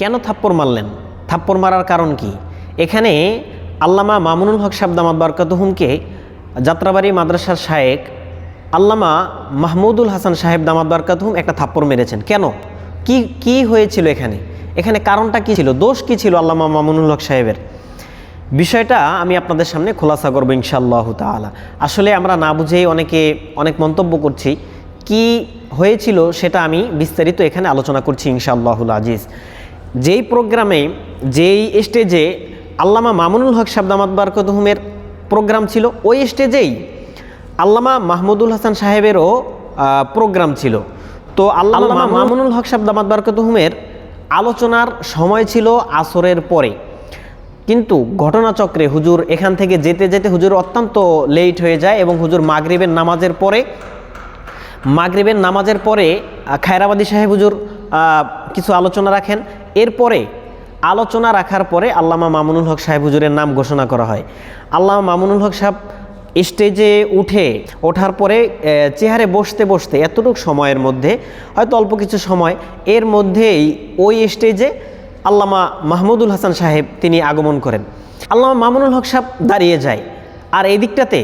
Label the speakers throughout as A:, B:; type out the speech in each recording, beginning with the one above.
A: কেন থাপ্পড় মারলেন? থাপ্পড় মারার কারণ কি? এখানে আল্লামা মামুনুল হক সাহেব দামাদ বারকাতুহুমকে যাত্রাবাড়ি মাদ্রাসার শায়েক আল্লামা মাহমুদুল হাসান সাহেব দামাদ বারকাতুহুম একটা থাপ্পড় মেরেছেন। কেন? কি কি হয়েছিল এখানে? এখানে কারণটা কি ছিল? দোষ কি ছিল আল্লামা মামুনুল হক সাহেবের? বিষয়টা আমি আপনাদের সামনে খোলাসা করব ইনশাআল্লাহ তাআলা। আসলে আমরা না বুঝেই অনেকে, অনেক মন্তব্য করছি। কি হয়েছিল সেটা আমি বিস্তারিত এখানে আলোচনা করছি ইনশাআল্লাহুল আজিজ। যেই প্রোগ্রামে, যেই স্টেজে আল্লামা মামুনুল হক শাবদামাদ বারকতহুমের প্রোগ্রাম ছিল, ওই স্টেজেই আল্লামা মাহমুদুল হাসান সাহেবেরও প্রোগ্রাম ছিল। তো আল্লামা মামুনুল হক শাবদামাদ বারকতহুমের আলোচনার সময় ছিল আসরের পরে। কিন্তু ঘটনাচক্রে হুজুর এখান থেকে যেতে যেতে হুজুর অত্যন্ত লেট হয়ে যায় এবং হুজুর মাগরিবের নামাজের পরে মাগরিবের নামাজের পরে খায়রাবাদী সাহেব হুজুর কিছু আলোচনা রাখেন। এরপরে আলোচনা রাখার পরে আল্লামা মামুনুল হক সাহেব হুজুরের নাম ঘোষণা করা হয়। আল্লামা মামুনুল হক সাহেব স্টেজে উঠে, ওঠার পরে চেহারে বসতে বসতে এতটুকু সময়ের মধ্যে, হয়তো অল্প কিছু সময়, এর মধ্যেই ওই স্টেজে আল্লামা মাহমুদুল হাসান সাহেব তিনি আগমন করেন। আল্লামা মামুনুল হক সাহেব দাঁড়িয়ে যায়, আর এই দিকটাতে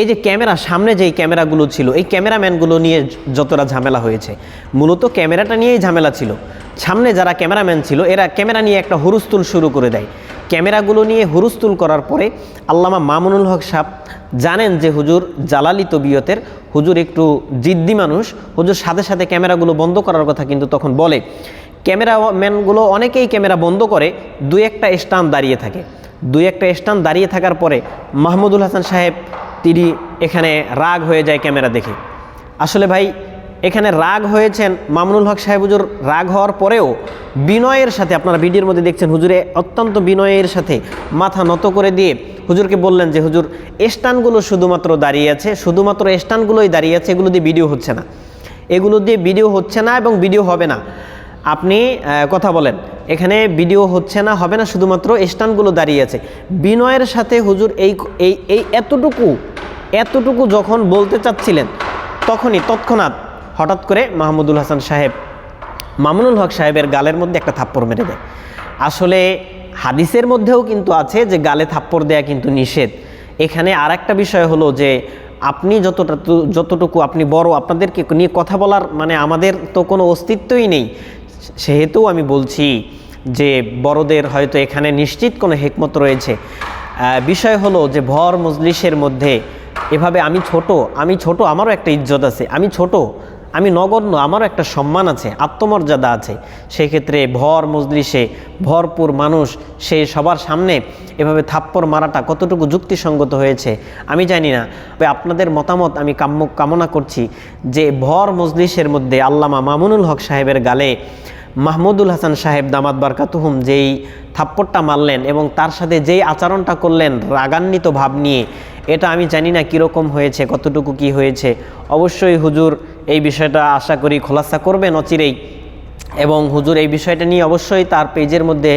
A: এই যে ক্যামেরা, সামনে যেই ক্যামেরাগুলো ছিল, এই ক্যামেরাম্যানগুলো নিয়ে যতটা ঝামেলা হয়েছে, মূলত ক্যামেরাটা নিয়েই ঝামেলা ছিল। সামনে যারা ক্যামেরাম্যান ছিল, এরা ক্যামেরা নিয়ে একটা হুরুস্তুল শুরু করে দেয়। ক্যামেরাগুলো নিয়ে হুরুস্তুল করার পরে আল্লামা মামুনুল হক সাহ জানেন যে হুজুর জালালি তবিয়তের, হুজুর একটু জিদ্দি মানুষ, হুজুর সাথে সাথে ক্যামেরাগুলো বন্ধ করার কথা কিন্তু তখন বলে। ক্যামেরাম্যানগুলো অনেকেই ক্যামেরা বন্ধ করে দু একটা স্টান দাঁড়িয়ে থাকে। দু একটা স্টান দাঁড়িয়ে থাকার পরে মাহমুদুল হাসান সাহেব, তিনি এখানে রাগ হয়ে যায় ক্যামেরা দেখে। আসলে ভাই এখানে রাগ হয়েছেন মামুনুল হক সাহেব হুজুর। রাগ হওয়ার পরেও বিনয়ের সাথে, আপনারা ভিডিওর মধ্যে দেখছেন, হুজুরে অত্যন্ত বিনয়ের সাথে মাথা নত করে দিয়ে হুজুরকে বললেন যে, হুজুর স্টানগুলো শুধুমাত্র দাঁড়িয়ে আছে, শুধুমাত্র স্টানগুলোই দাঁড়িয়ে আছে, এগুলো দিয়ে ভিডিও হচ্ছে না। এগুলো দিয়ে ভিডিও হচ্ছে না এবং ভিডিও হবে না। আপনি কথা বলেন, এখানে ভিডিও হচ্ছে না, হবে না, শুধুমাত্র স্টানগুলো দাঁড়িয়ে আছে। বিনয়ের সাথে হুজুর এই এই এই এতটুকু এতটুকু যখন বলতে চাচ্ছিলেন, তখনই, তৎক্ষণাৎ হঠাৎ করে মাহমুদুল হাসান সাহেব, মামুনুল হক সাহেবের গালের মধ্যে একটা থাপ্পড় মেরে দেয়। আসলে হাদিসের মধ্যেও কিন্তু আছে যে গালে থাপ্পড় দেয়া কিন্তু নিষেধ। এখানে আর একটা বিষয় হলো যে আপনি যতটা যতটুকু আপনি বড়, আপনাদেরকে নিয়ে কথা বলার মানে আমাদের তো কোনো অস্তিত্বই নেই। সেহেতু আমি বলছি যে বড়দের হয়তো এখানে নিশ্চিত কোনো হেকমত রয়েছে। বিষয় হলো যে ভর মজলিসের মধ্যে এভাবে আমি ছোট আমি ছোট, আমারও একটা ইজ্জত আছে, আমি ছোট আমি নগণ্য, আমারও একটা সম্মান আছে, আত্মমর্যাদা আছে। সেক্ষেত্রে ভর মজলিসে ভরপুর মানুষ, সে সবার সামনে এভাবে থাপ্পড় মারাটা কতটুকু যুক্তিসঙ্গত হয়েছে, আমি জানি না। তবে আপনাদের মতামত আমি কাম্য, কামনা করছি যে ভর মজলিসের মধ্যে আল্লামা মামুনুল হক সাহেবের গালে মাহমুদুল হাসান সাহেব দামাত বারকাতুহুম যেই থাপ্পড়টা মারলেন এবং তার সাথে যেই আচরণটা করলেন রাগান্বিত ভাব নিয়ে, এটা আমি জানি না কীরকম হয়েছে, কতটুকু কি হয়েছে। অবশ্যই হুজুর এই বিষয়টা আশা করি খোলাসা করবেন অচিরেই এবং হুজুর এই বিষয়টা নিয়ে অবশ্যই তার পেজের মধ্যে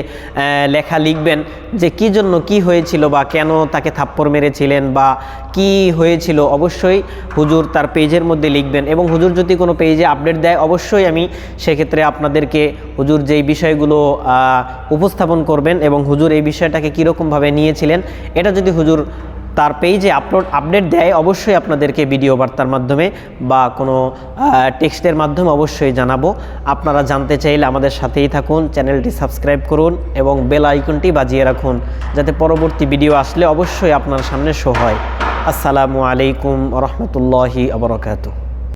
A: লেখা লিখবেন যে কি জন্য কি হয়েছিল বা কেন তাকে থাপ্পড় মেরেছিলেন বা কি হয়েছিল। অবশ্যই হুজুর তার পেজের মধ্যে লিখবেন এবং হুজুর যদি কোনো পেজে আপডেট দেয়, অবশ্যই আমি সেক্ষেত্রে আপনাদেরকে হুজুর যেই বিষয়গুলো উপস্থাপন করবেন এবং হুজুর এই বিষয়টাকে কীরকমভাবে নিয়েছিলেন, এটা যদি হুজুর তার পেজে আপলোড আপডেট দেয়, অবশ্যই আপনাদেরকে ভিডিও বার্তার মাধ্যমে বা কোনো টেক্সটের মাধ্যমে অবশ্যই জানাব। আপনারা জানতে চাইলে আমাদের সাথেই থাকুন, চ্যানেলটি সাবস্ক্রাইব করুন এবং বেল আইকনটি বাজিয়ে রাখুন, যাতে পরবর্তী ভিডিও আসলে অবশ্যই আপনার সামনে শো হয়। আসসালামু আলাইকুম রহমতুল্লাহি আবরকাতু